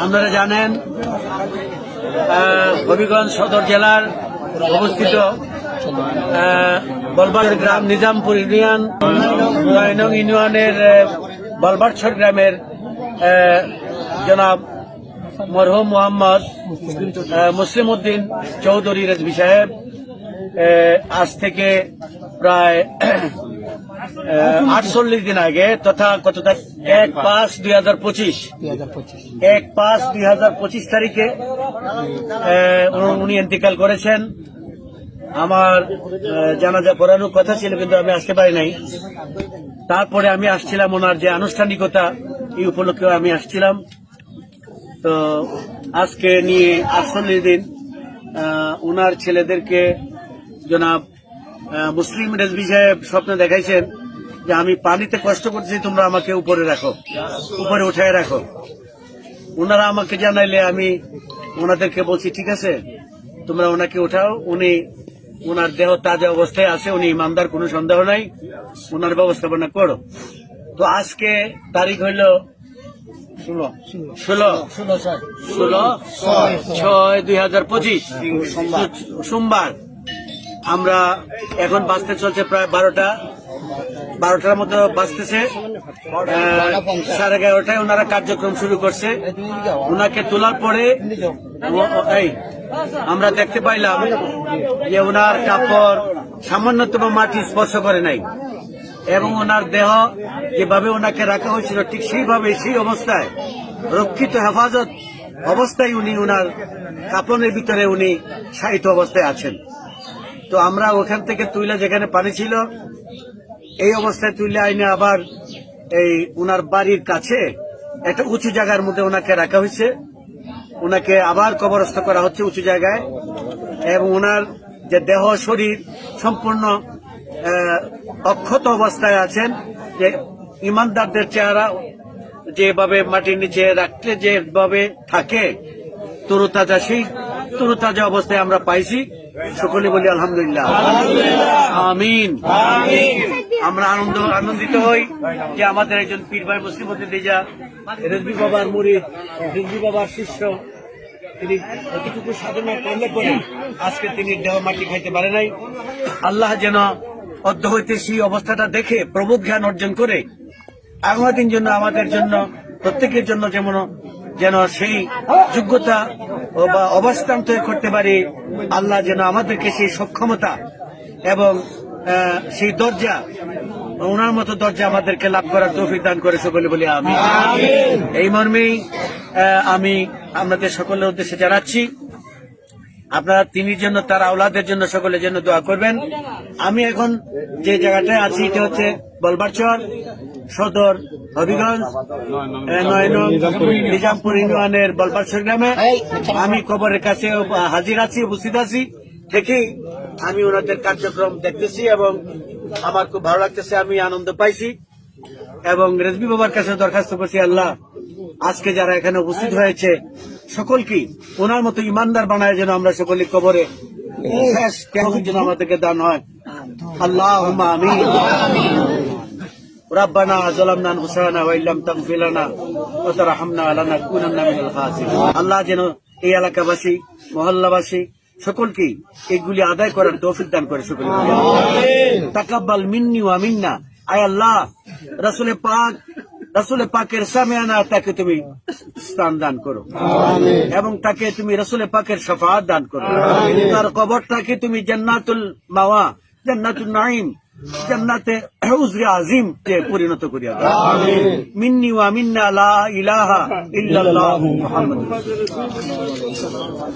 আপনারা জানেন হবিগঞ্জ সদর জেলার অবস্থিত আহ, বলবাড় গ্রাম নিজামপুর ইউনিয়ন নয় নং ইউনিয়নের আহ, বলবাড়ছর গ্রামের জনাব মরহুম মোহাম্মদ মুসলিম উদ্দিন চৌধুরী রেজবি সাহেব আজ থেকে প্রায় আটচল্লিশ দিন আগে তথা কত তারিখ? এক পাঁচ দুই হাজার পঁচিশ। এক পাঁচ দুই হাজার পঁচিশ তারিখে উনি ইন্তিকাল করেছেন। আমার জানাজা পড়ানোর কথা ছিল কিন্তু আমি আসতে পারি নাই। তারপরে আমি আসছিলাম ওনার যে আনুষ্ঠানিকতা এই উপলক্ষে আমি আসছিলাম। তো আজকে নিয়ে আটচল্লিশ দিন ওনার ছেলেদেরকে জনাব মুসলিম রেজবি সাহেব স্বপ্নে দেখাইছেন। যে আমি পানিতে কষ্ট করছি তোমরা আমাকে উপরে রাখো। উপরে উঠায় রাখো। ওনারা আমাকে জানাইলে আমি ওনাদেরকে বলছি ঠিক আছে তোমরা ওনাকে উঠাও। উনি ওনার দেহ তাজা অবস্থায় আছে উনি ইমানদার কোনো সন্দেহ নাই। ওনার ব্যবস্থাপনা করো। তো আজকে তারিখ হইল ষোলো। ষোলো? ষোলো ছয়। দুই হাজার পঁচিশ। সোমবার। আমরা এখন বাঁচতে চলছে প্রায় বারোটা। বারোটার মতো বাঁচতেছে সাড়ে এগারোটায় ওনারা কার্যক্রম শুরু করছে। ওনাকে তোলার পরে এই, আমরা দেখতে পাইলাম যে ওনার কাপড় সামান্যতম মাটি স্পর্শ করে নাই। এবং ওনার দেহ যেভাবে ওনাকে রাখা হয়েছিল, ঠিক সেইভাবে সেই অবস্থায়, রক্ষিত হেফাজত অবস্থায় উনি ওনার কাপড়ের ভিতরে উনি সাহিত্য অবস্থায় আছেন। তো আমরা ওখান থেকে তুইলা যেখানে পানি ছিল এই অবস্থায় তুলে আইনে আবার এই উনার বাড়ির কাছে একটা উঁচু জায়গার মধ্যে ওনাকে রাখা হয়েছে। ওনাকে আবার কবরস্থ করা হচ্ছে উঁচু জায়গায় এবং ওনার যে দেহ, শরীর সম্পূর্ণ অক্ষত অবস্থায় আছেন। যে ইমানদারদের চেহারা যেভাবে মাটির নিচে রাখলে যেভাবে থাকে, তরুতাজা সেই তরুতাজা অবস্থায় আমরা পাইছি। সকলে বলি আলহামদুলিল্লাহ। আমিন। আমরা আনন্দ আনন্দিত হই যে আমাদের একজন পীর ভাই মুসলিম হতে দেজা রেজবি বাবার মুড়ি, রেজবি বাবার শিষ্য। তিনি এতটুকু সাধনা করলে পরে আজকে তিনি দেহ মাটি খাইতে পারে নাই। আল্লাহ যেন অদ্য হইতে সেই অবস্থাটা দেখে, প্রবোধ জ্ঞান অর্জন করে। আগামী দিন জন্য আমাদের জন্য, প্রত্যেকের জন্য যেমন যেন সেই যোগ্যতা বা অবস্থান তৈরি করতে পারি আল্লাহ যেন আমাদেরকে সেই সক্ষমতা এবং সেই দরজা ওনার মতো দরজা আমাদেরকে লাভ করার তৌফিক দান করে সকলে বলি আমি এই মর্মেই আমি আপনাদের সকলের উদ্দেশ্যে জানাচ্ছি আপনারা তিনি জন্য তার আওলাদের জন্য সকলের জন্য দোয়া করবেন। আমি এখন যে জায়গাটায় আছি এটা হচ্ছে বলবারচর সদর, হবিগঞ্জ নিজামপুর ইউনিয়নের বলবারচর গ্রামে। আমি খবরের কাছে হাজির আছি, উপস্থিত আছি। থেকেই আমি ওনাদের কার্যক্রম দেখতেছি এবং আমার খুব ভালো লাগতেছে, আমি আনন্দ পাইছি। এবং রেজবি বাবার কাছে দরখাস্ত করছি, আল্লাহ, আজকে যারা এখানে উপস্থিত হয়েছে সকলকে ওনার মতো ইমানদার বানায় যেন আমরা সকলে কবরে শেষ কেমন যেন আমাদেরকে দান হয়। আল্লাহ আমিন। ربنا ظلمنا انفسنا وان لم تغفر لنا وترحمنا لنكونن من الخاسرين আল্লাহ যেন এই এলাকাবাসী মহল্লাবাসী সকলকে এগুলি আদায় করার তৌফিক দান করে সকলকে তাকাব্বাল মিন্নি ওয়া মিন্না আয় আল্লাহ রাসূলে পাক রাসূলে পাকের সামিয়ানা তাকে তুমি স্থান দান করো এবং তাকে তুমি রসুলে পাকের শফাত দান করো তার কবরটাকে তুমি জান্নাতুল মাওয়া জান্নাতুল নাইম জান্নাতে উজরে আজিম কে পরিণত করিয়া দাও মিন্নি ওয়া মিন্না লা ইলাহা ইল্লাল্লাহু মুহাম্মাদুর রাসূলুল্লাহ